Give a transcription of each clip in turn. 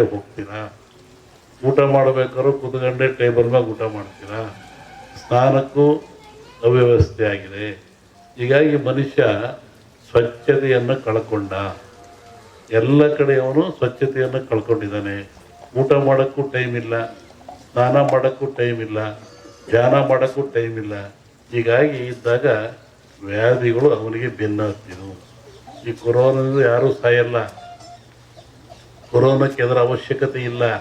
ಹೋಗ್ತೀರಾ? ಊಟ ಮಾಡಬೇಕಾದ್ರೂ ಕುತ್ಕೊಂಡೆ ಟೇಬಲ್ ಮ್ಯಾಗ ಊಟ ಮಾಡ್ತೀರಾ? ಸ್ನಾನಕ್ಕೂ ಅವ್ಯವಸ್ಥೆ ಆಗಿದೆ. ಹೀಗಾಗಿ ಮನುಷ್ಯ ಸ್ವಚ್ಛತೆಯನ್ನು ಕಳ್ಕೊಂಡ. ಎಲ್ಲ ಕಡೆಯವನು ಸ್ವಚ್ಛತೆಯನ್ನು ಕಳ್ಕೊಂಡಿದ್ದಾನೆ. ಊಟ ಮಾಡೋಕ್ಕೂ ಟೈಮ್ ಇಲ್ಲ, ಸ್ನಾನ ಮಾಡೋಕ್ಕೂ ಟೈಮ್ ಇಲ್ಲ, ಧ್ಯಾನ ಮಾಡೋಕ್ಕೂ ಟೈಮ್ ಇಲ್ಲ. ಹೀಗಾಗಿ ಇದ್ದಾಗ ವ್ಯಾಧಿಗಳು ಅವನಿಗೆ ಬೆನ್ನು ಹತ್ತಿದವು ಈ ಕೊರೋನಾದಿಂದ ಯಾರೂ ಸಾಯಲ್ಲ. ಕೊರೋನಾಕ್ಕೆ ಅದರ ಅವಶ್ಯಕತೆ ಇಲ್ಲ.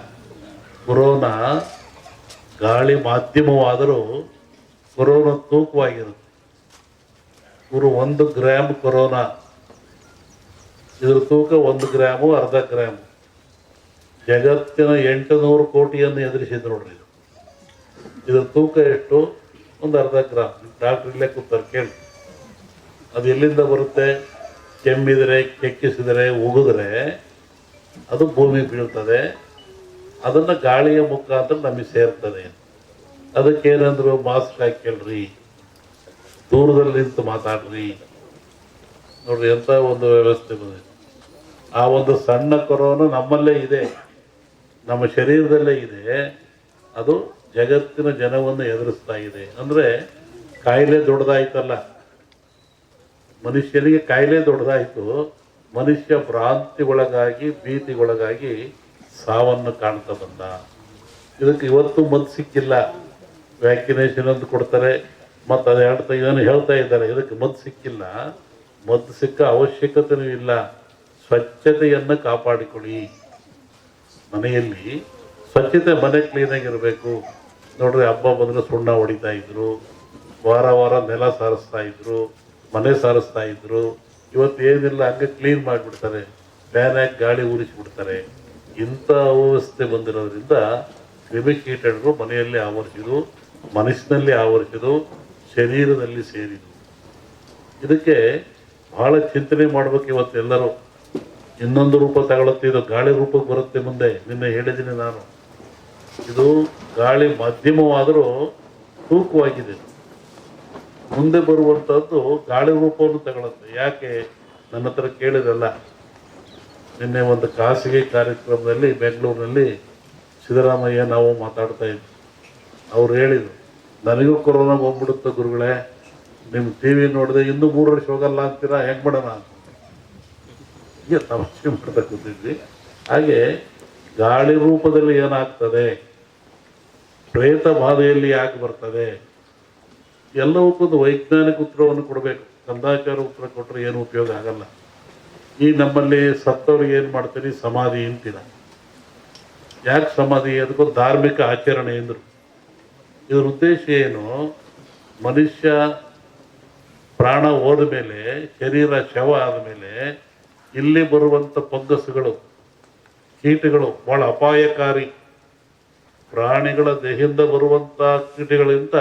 ಕೊರೋನಾ ಗಾಳಿ ಮಾಧ್ಯಮವಾದರೂ ಕೊರೋನಾ ತೂಕವಾಗಿರುತ್ತೆ. ಇವರು ಒಂದು ಗ್ರಾಮ್ ಕೊರೋನಾ. ಇದ್ರ ತೂಕ ಒಂದು ಗ್ರಾಮು, ಅರ್ಧ ಗ್ರಾಮ್. ಜಗತ್ತಿನ ಎಂಟು ನೂರು ಕೋಟಿಯನ್ನು ಎದುರಿಸಿದ್ರು ನೋಡ್ರಿ ಇದು. ಇದರ ತೂಕ ಎಷ್ಟು? ಒಂದು ಅರ್ಧ ಗ್ರಾಮ್. ಡಾಕ್ಟ್ರ್ ಇಲ್ಲೇ ಕೂತಾರೆ, ಕೇಳಿ. ಅದು ಎಲ್ಲಿಂದ ಬರುತ್ತೆ? ಕೆಮ್ಮಿದರೆ, ಕೆಕ್ಕಿಸಿದರೆ, ಉಗಿದ್ರೆ ಅದು ಭೂಮಿ ಬೀಳ್ತದೆ. ಅದನ್ನು ಗಾಳಿಯ ಮುಖಾಂತರ ನಮಗೆ ಸೇರ್ತದೆ. ಅದಕ್ಕೇನಂದ್ರು ಮಾಸ್ಕ್ ಹಾಕಿಕೊಳ್ಳ್ರಿ ದೂರದಲ್ಲಿ ನಿಂತು ಮಾತಾಡ್ರಿ. ನೋಡ್ರಿ ಎಂಥ ಒಂದು ವ್ಯವಸ್ಥೆ ಬಂದಿದೆ ಆ ಒಂದು ಸಣ್ಣ ಕೊರೋನಾ ನಮ್ಮಲ್ಲೇ ಇದೆ. ನಮ್ಮ ಶರೀರದಲ್ಲೇ ಇದೆ. ಅದು ಜಗತ್ತಿನ ಜನವನ್ನು ಎದುರಿಸ್ತಾ ಇದೆ. ಅಂದರೆ ಕಾಯಿಲೆ ದೊಡ್ಡದಾಯ್ತಲ್ಲ. ಮನುಷ್ಯನಿಗೆ ಕಾಯಿಲೆ ದೊಡ್ಡದಾಯಿತು. ಮನುಷ್ಯ ಭ್ರಾಂತಿಗೊಳಗಾಗಿ, ಭೀತಿಗೊಳಗಾಗಿ ಸಾವನ್ನು ಕಾಣ್ತಾ ಬಂದ. ಇದಕ್ಕೆ ಇವತ್ತು ಮದ್ದು ಸಿಕ್ಕಿಲ್ಲ. ವ್ಯಾಕ್ಸಿನೇಷನ್ ಅಂತ ಕೊಡ್ತಾರೆ. ಮತ್ತು ಅದು ಹೇಳ್ತಾ ಇದನ್ನು ಹೇಳ್ತಾ ಇದ್ದಾರೆ. ಇದಕ್ಕೆ ಮದ್ದು ಸಿಕ್ಕಿಲ್ಲ. ಮದ್ದು ಸಿಕ್ಕ ಅವಶ್ಯಕತೆಯೂ ಇಲ್ಲ. ಸ್ವಚ್ಛತೆಯನ್ನು ಕಾಪಾಡಿಕೊಳ್ಳಿ. ಮನೆಯಲ್ಲಿ ಸ್ವಚ್ಛತೆ ಮನೆ ಕ್ಲೀನಾಗಿರಬೇಕು ನೋಡ್ರಿ ಹಬ್ಬ ಬಂದರೆ ಸುಣ್ಣ ಹೊಡಿತಾ ಇದ್ರು. ವಾರ ವಾರ ನೆಲ ಸಾರಿಸ್ತಾ ಇದ್ರು. ಮನೆ ಸಾರಿಸ್ತಾ ಇದ್ರು. ಇವತ್ತು ಏನಿಲ್ಲ, ಹಂಗೆ ಕ್ಲೀನ್ ಮಾಡಿಬಿಡ್ತಾರೆ. ಫ್ಯಾನ್ ಹಾಕಿ ಗಾಳಿ ಊರಿಸಿಬಿಡ್ತಾರೆ. ಇಂಥ ಅವ್ಯವಸ್ಥೆ ಬಂದಿರೋದ್ರಿಂದ ಕ್ರಿಮಿಕೀಟಗಳು ಮನೆಯಲ್ಲಿ ಆವರಿಸಿದು ಮನಸ್ಸಿನಲ್ಲಿ ಆವರಿಸಿದು ಶರೀರದಲ್ಲಿ ಸೇರಿದು ಇದಕ್ಕೆ ಬಹಳ ಚಿಂತನೆ ಮಾಡಬೇಕು ಇವತ್ತು ಎಲ್ಲರೂ. ಇನ್ನೊಂದು ರೂಪ ತಗೊಳುತ್ತೆ, ಇದು ಗಾಳಿ ರೂಪಕ್ಕೆ ಬರುತ್ತೆ ಮುಂದೆ, ನಿನ್ನೆ ಹೇಳಿದ್ದೀನಿ ನಾನು. ಇದು ಗಾಳಿ ಮಾಧ್ಯಮವಾದರೂ ತೂಕವಾಗಿದೆ. ಮುಂದೆ ಬರುವಂಥದ್ದು ಗಾಳಿ ರೂಪವನ್ನು ತಗೊಳುತ್ತೆ. ಯಾಕೆ? ನನ್ನ ಹತ್ರ ಕೇಳಿದಲ್ಲ. ನಿನ್ನೆ ಒಂದು ಖಾಸಗಿ ಕಾರ್ಯಕ್ರಮದಲ್ಲಿ ಬೆಂಗಳೂರಿನಲ್ಲಿ ಸಿದ್ದರಾಮಯ್ಯ ನಾವು ಮಾತಾಡ್ತಾ ಇದ್ವಿ. ಅವ್ರು ಹೇಳಿದರು, ನನಗೂ ಕೊರೋನಾ ಬಂದ್ಬಿಡುತ್ತೆ ಗುರುಗಳೇ. ನಿಮ್ಮ ಟಿ ವಿ ನೋಡಿದೆ ಇನ್ನೂ ಮೂರು ವರ್ಷ ಹೋಗಲ್ಲ ಅಂತೀರಾ? ಹೆಂಗೆ ಮಾಡೋಣ ಅಂತ. ಹೀಗೆ ತಮಾಷೆ ಮಾಡ್ತಾ ಕೂತಿದ್ವಿ. ಹಾಗೆ ಗಾಳಿ ರೂಪದಲ್ಲಿ ಏನಾಗ್ತದೆ? ಪ್ರೇತ ಬಾಧೆಯಲ್ಲಿ ಯಾಕೆ ಬರ್ತದೆ? ಎಲ್ಲವಕ್ಕೊಂದು ವೈಜ್ಞಾನಿಕ ಉತ್ತರವನ್ನು ಕೊಡಬೇಕು. ಕಂದಾಚಾರ ಉತ್ತರ ಕೊಟ್ಟರೆ ಏನು ಉಪಯೋಗ ಆಗಲ್ಲ. ಈ ನಮ್ಮಲ್ಲಿ ಸತ್ತವ್ರಿಗೆ ಏನು ಮಾಡ್ತೀರಿ? ಸಮಾಧಿ ಅಂತೀರ. ಯಾಕೆ ಸಮಾಧಿ? ಅದಕ್ಕೂ ಧಾರ್ಮಿಕ ಆಚರಣೆ ಎಂದರು. ಇದರ ಉದ್ದೇಶ ಏನು? ಮನುಷ್ಯ ಪ್ರಾಣ ಹೋದ ಮೇಲೆ, ಶರೀರ ಶವ ಆದಮೇಲೆ ಇಲ್ಲಿ ಬರುವಂಥ ಫಂಗಸ್ಗಳು ಕೀಟಗಳು ಭಾಳ ಅಪಾಯಕಾರಿ. ಪ್ರಾಣಿಗಳ ದೇಹದಿಂದ ಬರುವಂಥ ಕೀಟಗಳಿಂದ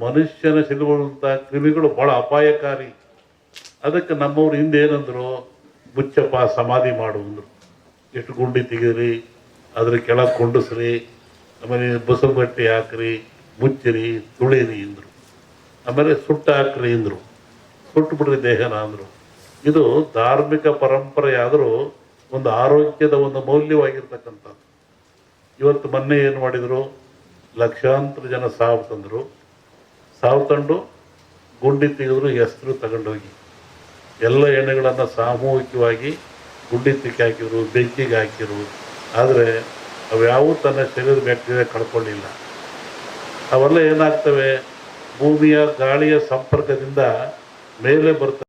ಮನುಷ್ಯನ ಸಿಲುಬರುವಂಥ ಕ್ರಿಮಿಗಳು ಬಹಳ ಅಪಾಯಕಾರಿ. ಅದಕ್ಕೆ ನಮ್ಮವ್ರು ಹಿಂದೆ ಏನಂದ್ರು, ಮುಚ್ಚಪ್ಪ, ಸಮಾಧಿ ಮಾಡುವಂದ್ರು ಎಷ್ಟು ಗುಂಡಿ ತೆಗೀರಿ ಅದ್ರ ಕೆಳಗೆ ಕೊಂಡಿಸ್ರಿ, ಆಮೇಲೆ ಬಸವ ಬಟ್ಟೆ ಹಾಕ್ರಿ, ಮುಚ್ಚಿರಿ, ತುಳಿರಿ ಅಂದರು. ಆಮೇಲೆ ಸುಟ್ಟು ಹಾಕ್ರಿ ಅಂದ್ರು. ಸುಟ್ಟು ಬಿಡ್ರಿ ದೇಹನ ಅಂದರು. ಇದು ಧಾರ್ಮಿಕ ಪರಂಪರೆಯಾದರೂ ಒಂದು ಆರೋಗ್ಯದ ಒಂದು ಮೌಲ್ಯವಾಗಿರ್ತಕ್ಕಂಥದ್ದು. ಇವತ್ತು ಮೊನ್ನೆ ಏನು ಮಾಡಿದರು, ಲಕ್ಷಾಂತರ ಜನ ಸಾವು ತಂದರು. ಸಾವು ತಂದು ಗುಂಡಿ ತೆಗೆದ್ರು ಹೆಸರು ತಗೊಂಡೋಗಿ. ಎಲ್ಲ ಎಣ್ಣೆಗಳನ್ನು ಸಾಮೂಹಿಕವಾಗಿ ಗುಂಡಿ ತಿಕ್ಕಿ ಹಾಕಿದ್ರು, ಬೆಂಕಿಗೆ ಹಾಕಿರು ಆದರೆ ಅವ್ಯಾವೂ ತನ್ನ ಶರೀರ ಬ್ಯಾಕ್ಟೀರಿಯಾ ಕಳ್ಕೊಳ್ಳಿಲ್ಲ ಅವೆಲ್ಲ ಏನಾಗ್ತವೆ? ಭೂಮಿಯ ಗಾಳಿಯ ಸಂಪರ್ಕದಿಂದ ಮೇಲೆ ಬರ್ತವೆ